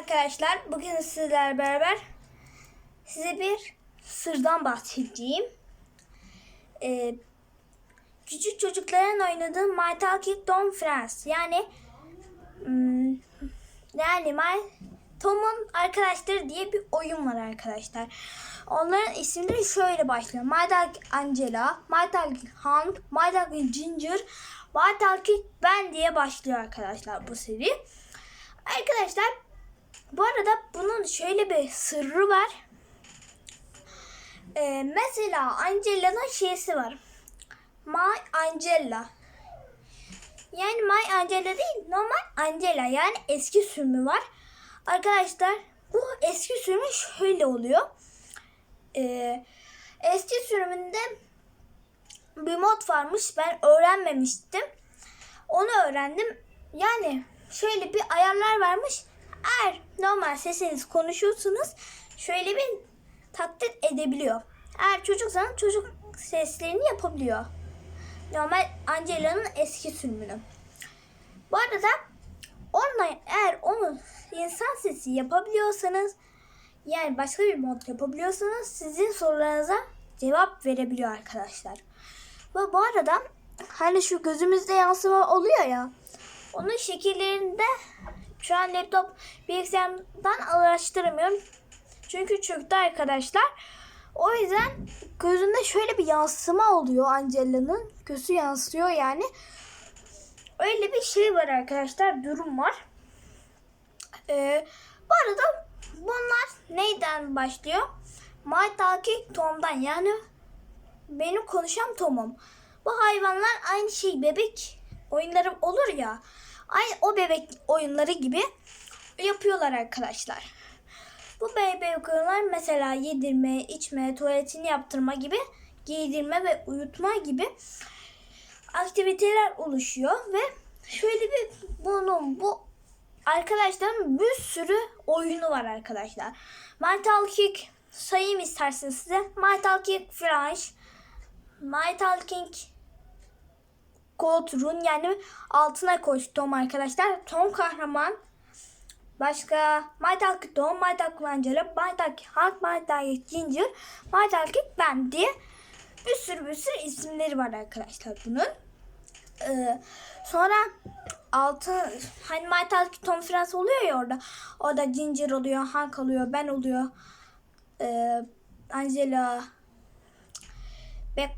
arkadaşlar. Bugün sizlerle beraber size bir sırdan bahsedeceğim. Ee, küçük çocukların oynadığı My Talking Tom Friends. Yani hmm, yani My Tom'un arkadaşları diye bir oyun var arkadaşlar. Onların isimleri şöyle başlıyor. My Talking Angela, My Talking Hank, My Talking Ginger, My Talking Ben diye başlıyor arkadaşlar bu seri. Arkadaşlar bu arada bunun şöyle bir sırrı var. Ee, mesela Angela'nın şeysi var. My Angela. Yani My Angela değil normal Angela yani eski sürümü var. Arkadaşlar bu eski sürümü şöyle oluyor. Ee, eski sürümünde bir mod varmış ben öğrenmemiştim. Onu öğrendim. Yani şöyle bir ayarlar varmış. Eğer normal sesiniz konuşuyorsunuz şöyle bir taklit edebiliyor. Eğer çocuksanız çocuk seslerini yapabiliyor. Normal Angela'nın eski sürümünü. Bu arada onunla eğer onu insan sesi yapabiliyorsanız yani başka bir mod yapabiliyorsanız sizin sorularınıza cevap verebiliyor arkadaşlar. Ve bu arada hani şu gözümüzde yansıma oluyor ya onun şekillerinde şu an laptop bilgisayardan araştıramıyorum. Çünkü çöktü arkadaşlar. O yüzden gözünde şöyle bir yansıma oluyor Angela'nın. Gözü yansıyor yani. Öyle bir şey var arkadaşlar. Durum var. Ee, bu arada bunlar neyden başlıyor? My Talking Tom'dan yani benim konuşan Tom'um. Bu hayvanlar aynı şey bebek oyunları olur ya. Aynı o bebek oyunları gibi yapıyorlar arkadaşlar. Bu bebek oyunlar mesela yedirme, içme, tuvaletini yaptırma gibi giydirme ve uyutma gibi aktiviteler oluşuyor ve şöyle bir bunun bu arkadaşların bir sürü oyunu var arkadaşlar. Mental Kick sayayım isterseniz size. Mental Kick Flash, My Talking Gold Run yani altına koş Tom arkadaşlar. Tom kahraman. Başka My Talking Tom, Angela, My Talking Hank, Talking Ginger, My Talking Ben diye bir sürü bir sürü isimleri var arkadaşlar bunun. Ee, sonra altı hani Talking Tom Friends oluyor ya orada. Orada Ginger oluyor, Hank oluyor, ben oluyor. Ee, Angela, Bek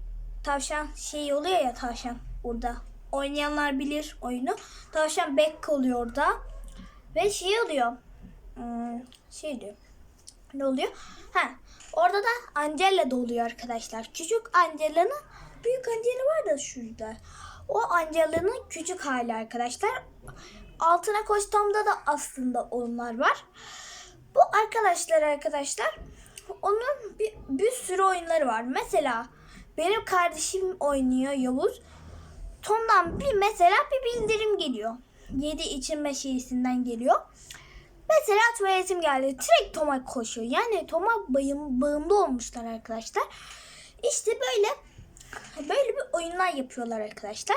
tavşan şey oluyor ya tavşan orada. Oynayanlar bilir oyunu. Tavşan Beck oluyor orada. Ve şey oluyor. Hmm, şey diyor. Ne oluyor? Ha, orada da Angela da oluyor arkadaşlar. Küçük Angela'nın büyük Angela var da şurada. O Angela'nın küçük hali arkadaşlar. Altına koştuğumda da aslında onlar var. Bu arkadaşlar arkadaşlar onun bir, bir sürü oyunları var. Mesela benim kardeşim oynuyor Yavuz. Tom'dan bir mesela bir bildirim geliyor. Yedi içinme şeysinden geliyor. Mesela tuvaletim geldi. Direkt Tom'a koşuyor. Yani Tom'a bayım, bağımlı olmuşlar arkadaşlar. İşte böyle böyle bir oyunlar yapıyorlar arkadaşlar.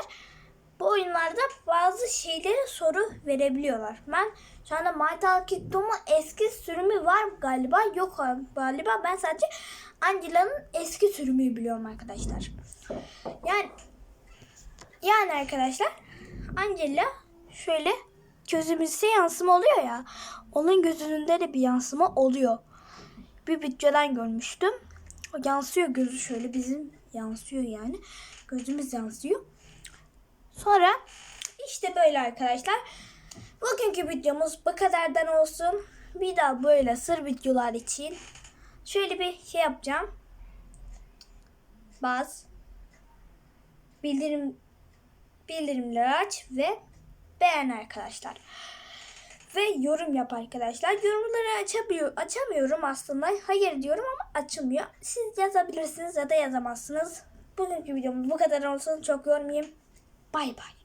Bu oyunlarda bazı şeylere soru verebiliyorlar. Ben şu anda My Talking Tom'un eski sürümü var galiba. Yok galiba. Ben sadece Angela'nın eski sürümünü biliyorum arkadaşlar. Yani yani arkadaşlar Angela şöyle gözümüzde yansıma oluyor ya. Onun gözünde de bir yansıma oluyor. Bir videodan görmüştüm. O yansıyor gözü şöyle bizim yansıyor yani. Gözümüz yansıyor. Sonra işte böyle arkadaşlar. Bugünkü videomuz bu kadardan olsun. Bir daha böyle sır videolar için şöyle bir şey yapacağım. Baz. Bildirim bildirimleri aç ve beğen arkadaşlar. Ve yorum yap arkadaşlar. Yorumları açamıyor, açamıyorum aslında. Hayır diyorum ama açılmıyor. Siz yazabilirsiniz ya da yazamazsınız. Bugünkü videomuz bu kadar olsun. Çok yormayayım. Bay bay.